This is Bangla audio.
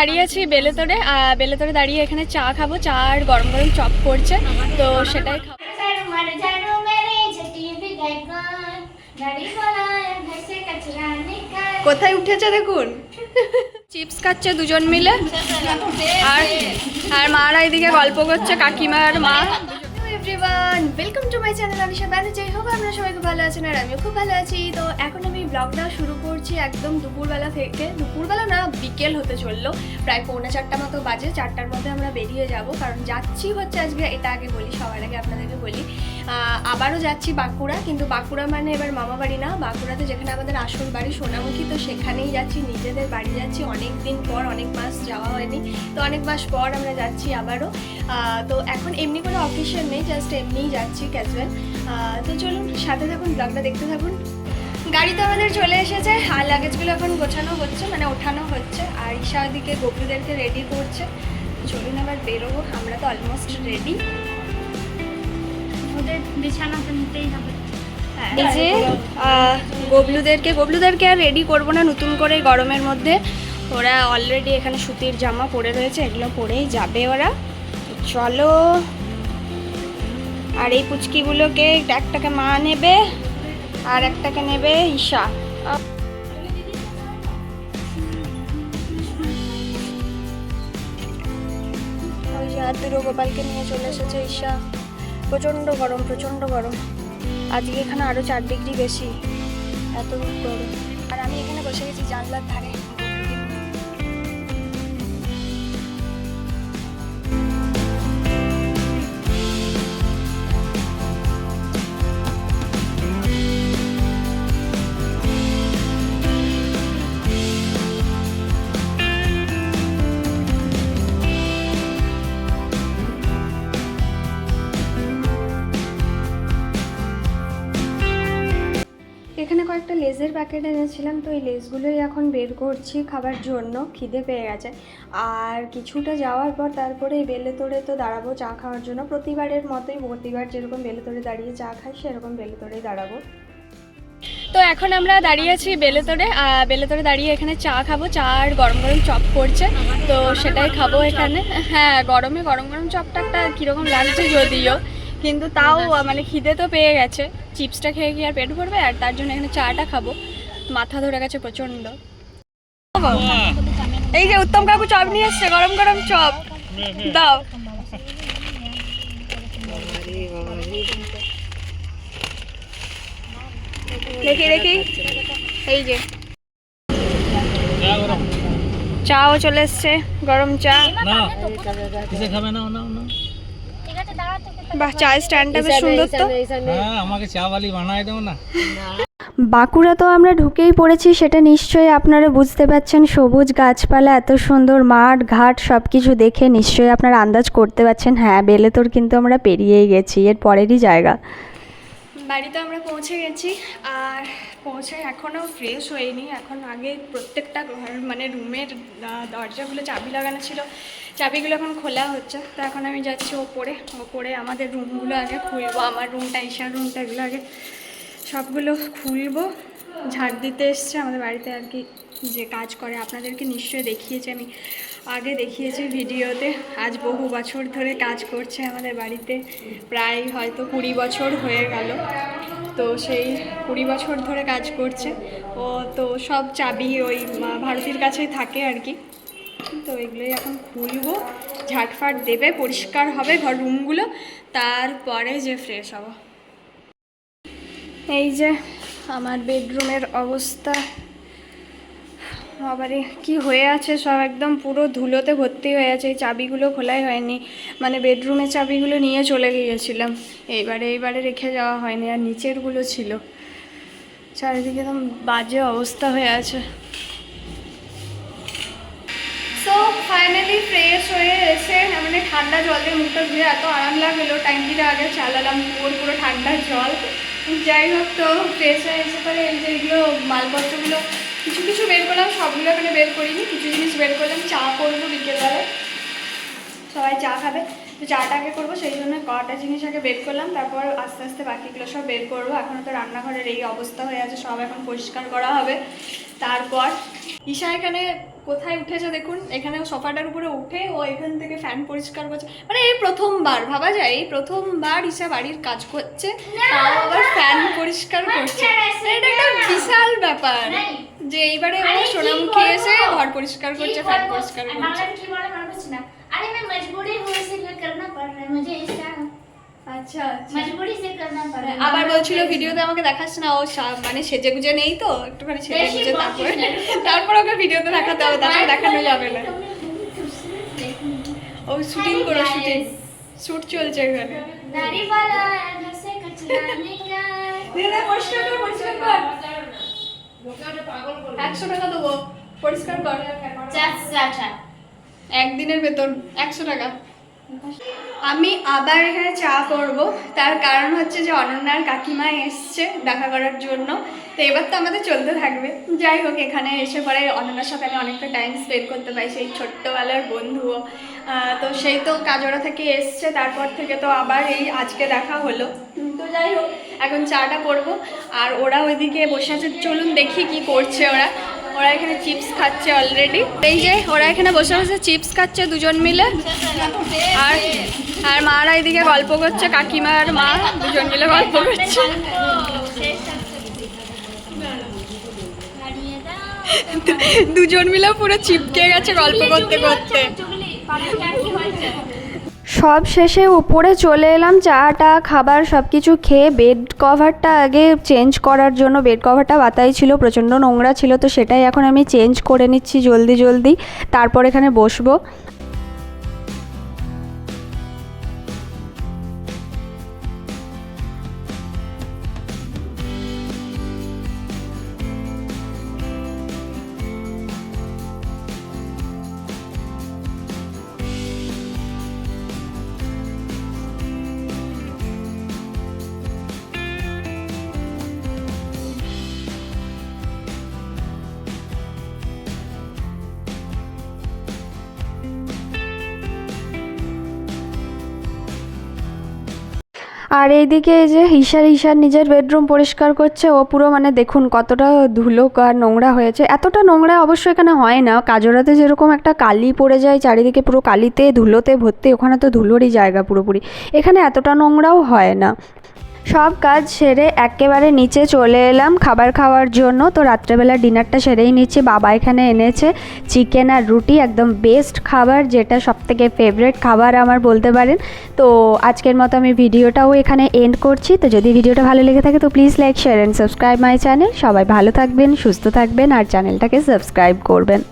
দাঁড়িয়ে আছি বেলেতরে। বেলেতরে দাঁড়িয়ে এখানে চা খাব। চা আর গরম গরম চপ করছে। তো সেটাই খাব। কোথায় উঠেছে দেখুন? চিপস খাচ্ছে দুজন মিলে। আর আর মারা এদিকে গল্প করছে কাকিমার মা। Everyone welcome to my channel আমি ব্যানার্জি হোক, আপনারা সবাই খুব ভালো আছেন আর আমিও খুব ভালো আছি। তো এখন আমি ব্লগটা শুরু করছি একদম দুপুরবেলা থেকে। দুপুরবেলা না, বিকেল হতে চলল। প্রায় পৌনে চারটা মতো বাজে। চারটার মধ্যে আমরা বেরিয়ে যাব। কারণ যাচ্ছি হচ্ছে আজকে, এটা আগে বলি, সবার আগে আপনাদেরকে বলি। আবারও যাচ্ছি বাঁকুড়া। কিন্তু বাঁকুড়া মানে এবার মামা বাড়ি না। বাঁকুড়াতে যেখানে আমাদের আসল বাড়ি সোনামুখী, তো সেখানেই যাচ্ছি। নিজেদের বাড়ি যাচ্ছি। অনেক দিন পর, অনেক মাস যাওয়া হয়নি। তো অনেক মাস পর আমরা যাচ্ছি আবারও। তো এখন এমনি কোনো অফিসিয়াল নেই। জাস্ট এমনিই যাচ্ছি ক্যাজুয়াল তো চলুন সাথে থাকুন ব্লগটা দেখতে থাকুন। গাড়ি তো আমাদের চলে এসেছে। আর লাগেজগুলো এখন গোছানো হচ্ছে মানে ওঠানো হচ্ছে। আর ঈশা ওদিকে গোপুদেরকে রেডি করছে। চলুন আবার বেরোবো। আমরা তো অলমোস্ট রেডি ওদের বিছানা তো নিতেই হবে। এই যে গবলুদেরকে গবলুদেরকে আর রেডি করব না নতুন করে গরমের মধ্যে। ওরা অলরেডি এখানে সুতির জামা পরে রয়েছে এগুলো পরেই যাবে ওরা। চলো আর এই পুচকিগুলোকে একটাকে মা নেবে আর একটাকে নেবে ঈশা। ওই আতুরো গোপালকে নিয়ে চলে এসেছে ঈশা। প্রচণ্ড গরম প্রচণ্ড গরম। আজকে এখানে আরও চার ডিগ্রি বেশি। এত গরম। আর আমি এখানে বসে গেছি জানলার ধারে। কয়েকটা লেজের প্যাকেট এনেছিলাম, তো এই লেসগুলোই এখন বের করছি খাবার জন্য, খিদে পেয়ে গেছে। আর কিছুটা যাওয়ার পর তারপরে এই বেলে তোড়ে তো দাঁড়াবো চা খাওয়ার জন্য। প্রতিবারের মতোই প্রতিবার যেরকম বেলে তোড়ে দাঁড়িয়ে চা খাই, সেরকম বেলে তোড়েই দাঁড়াবো। তো এখন আমরা দাঁড়িয়ে আছি বেলেতরে বেলেতরে দাঁড়িয়ে এখানে চা খাব। চা আর গরম গরম চপ করছে, তো সেটাই খাব এখানে। হ্যাঁ গরমে গরম গরম চপটা একটা কীরকম লাগছে যদিও। কিন্তু তাও মানে খিদে তো পেয়ে গেছে। চিপসটা খেয়ে কি আর পেট ভরবে আর তার জন্য এখানে চাটা খাব। মাথা ধরে গেছে প্রচণ্ড। এই যে উত্তম কাকু চপ নিয়ে এসছে গরম গরম চপ। দাও। দেখি দেখি। এই যে। চাও চলে এসছে গরম চা। না খাবে? না না না ঠিক আছে দাঁড়াতে বাহ চায়ের স্ট্যান্ডটা বেশ সুন্দর তো। হ্যাঁ আমাকে চা বালি বানায় দাও না। বাঁকুড়া তো আমরা ঢুকেই পড়েছি সেটা নিশ্চয়ই আপনারা বুঝতে পারছেন সবুজ গাছপালা এত সুন্দর মাঠ ঘাট সব কিছু দেখে নিশ্চয়ই আপনারা আন্দাজ করতে পারছেন হ্যাঁ বেলেতর কিন্তু আমরা পেরিয়েই গেছি এর পরেরই জায়গা। বাড়িতে আমরা পৌঁছে গেছি আর পৌঁছে এখনও ফ্রেশ হয়নি এখন আগে প্রত্যেকটা ঘর মানে রুমের দরজাগুলো চাবি লাগানো ছিল। চাবিগুলো এখন খোলা হচ্ছে। তো এখন আমি যাচ্ছি ওপরে। ওপরে আমাদের রুমগুলো আগে খুলবো, আমার রুমটা ঈশার রুমটা এগুলো আগে সবগুলো খুলবো। ঝাড় দিতে এসছে, আমাদের বাড়িতে আর কি যে কাজ করে। আপনাদেরকে নিশ্চয়ই দেখিয়েছি আমি। আগে দেখিয়েছি ভিডিওতে। আজ বহু বছর ধরে কাজ করছে আমাদের বাড়িতে। প্রায় হয়তো কুড়ি বছর হয়ে গেল। তো সেই কুড়ি বছর ধরে কাজ করছে। ও তো সব চাবি ওই ভারতীর কাছেই থাকে আর কি। তো এগুলোই এখন খুলবো। ঝাটফাট দেবে, পরিষ্কার হবে ঘর রুমগুলো। তারপরে যে ফ্রেশ হব। এই যে আমার বেডরুমের অবস্থা। আবারে কি হয়ে আছে সব? একদম পুরো ধুলোতে ভর্তি হয়ে আছে। এই চাবিগুলো খোলাই হয়নি। মানে বেডরুমের চাবিগুলো নিয়ে চলে গিয়েছিলাম। এইবারে এইবারে রেখে যাওয়া হয়নি। আর নিচেরগুলো ছিল। চারিদিকে একদম বাজে অবস্থা হয়ে আছে সো ফাইনালি ফ্রেশ হয়ে এসে মানে ঠান্ডা জল দিয়ে মুখটা ধুয়ে এত আরাম লাগল। ট্যাঙ্কিটা আগে চালালাম, পুরো পুরো ঠান্ডা জল। যাই হোক তো ফ্রেশ হয়ে এসে পরে এই যে এগুলো মালপত্রগুলো, কিছু কিছু বের করলাম, সবগুলো এখানে বের করিনি। কিছু জিনিস বের করলাম, চা করব বিকেলবেলায়। সবাই চা খাবে। তো চাটা আগে করব, সেই জন্য কটা জিনিস আগে বের করলাম। তারপর আস্তে আস্তে বাকিগুলো সব বের করব। এখনও তো রান্নাঘরের এই অবস্থা হয়ে আছে, সব এখন পরিষ্কার করা হবে। তারপর ঈশা এখানে কোথায় উঠেছে দেখুন এখানে সোফাটার উপরে উঠে ও এখান থেকে ফ্যান পরিষ্কার করছে। মানে এই প্রথমবার ভাবা যায় এই প্রথমবার ঈশা বাড়ির কাজ করছে তাও আবার ফ্যান পরিষ্কার করছে। এটা একটা বিশাল ব্যাপার যে এইবারে ও সোনামুখী এসে ঘর পরিষ্কার করছে ফ্যান পরিষ্কার করছে। মজবুরি সে করনা আবার বলছিল ভিডিওতে আমাকে দেখাস না ও মানে সেজে গুজে নেই তো একটুখানি সেজে গুজে তারপরে তারপর ওকে ভিডিওতে দেখাতে হবে তারপর দেখানো যাবে না। ও শুটিং করো শুটিং। শুট চলছে এখানে। টাকা দেবো। পরিষ্কার একদিনের বেতন 100 টাকা। আমি আবার এখানে চা করব। তার কারণ হচ্ছে যে অনন্যার কাকিমা এসছে দেখা করার জন্য। তো এবার তো আমাদের চলতে থাকবে। যাই হোক, এখানে এসে পরে অনন্যার সাথে আমি অনেকটা টাইম স্পেন্ড করতে পারি, সেই ছোট্টবেলার বন্ধুও। তো সেই তো কাজোড়া থেকে এসছে, তারপর থেকে তো আবার এই আজকে দেখা হলো। তো যাই হোক, এখন চাটা করব। আর ওরা ওইদিকে বসে আছে, চলুন দেখি কি করছে ওরা। ওরা এখানে চিপস খাচ্ছে অলরেডি এই যে ওরা এখানে বসে বসে চিপস খাচ্ছে দুজন মিলে। আর আর মারা এদিকে গল্প করছে, কাকিমা আর মা দুজন মিলে গল্প করছে। দুজন মিলে পুরো চিপকে গেছে গল্প করতে করতে। সব শেষে উপরে চলে এলাম, চাটা, খাবার সব কিছু খেয়ে বেড কভারটা আগে চেঞ্জ করার জন্য বেড কভারটা বাতাই ছিল, প্রচণ্ড নোংরা ছিল, তো সেটাই এখন আমি চেঞ্জ করে নিচ্ছি জলদি জলদি। তারপর এখানে বসবো। আর এইদিকে এই যে হিসার হিসার নিজের বেডরুম পরিষ্কার করছে। ও পুরো মানে দেখুন কতটা ধুলো আর নোংরা হয়েছে। এতটা নোংরা অবশ্য এখানে হয় না। কাজরাতে যেরকম একটা কালি পড়ে যায়, চারিদিকে পুরো কালিতে, ধুলোতে ভর্তি। ওখানে তো ধুলোরই জায়গা পুরোপুরি। এখানে এতটা নোংরাও হয় না। সব কাজ সেরে একেবারে নিচে চলে এলাম খাবার খাওয়ার জন্য। তো রাত্রেবেলা ডিনারটা সেরেই নিচ্ছি। বাবা এখানে এনেছে চিকেন আর রুটি, একদম বেস্ট খাবার, যেটা সবথেকে ফেভারেট খাবার আমার বলতে পারেন। তো আজকের মতো আমি ভিডিওটাও এখানে এন্ড করছি। তো যদি ভিডিওটা ভালো লেগে থাকে তো please like share and subscribe my channel সবাই ভালো থাকবেন, সুস্থ থাকবেন আর চ্যানেলটাকে সাবস্ক্রাইব করবেন।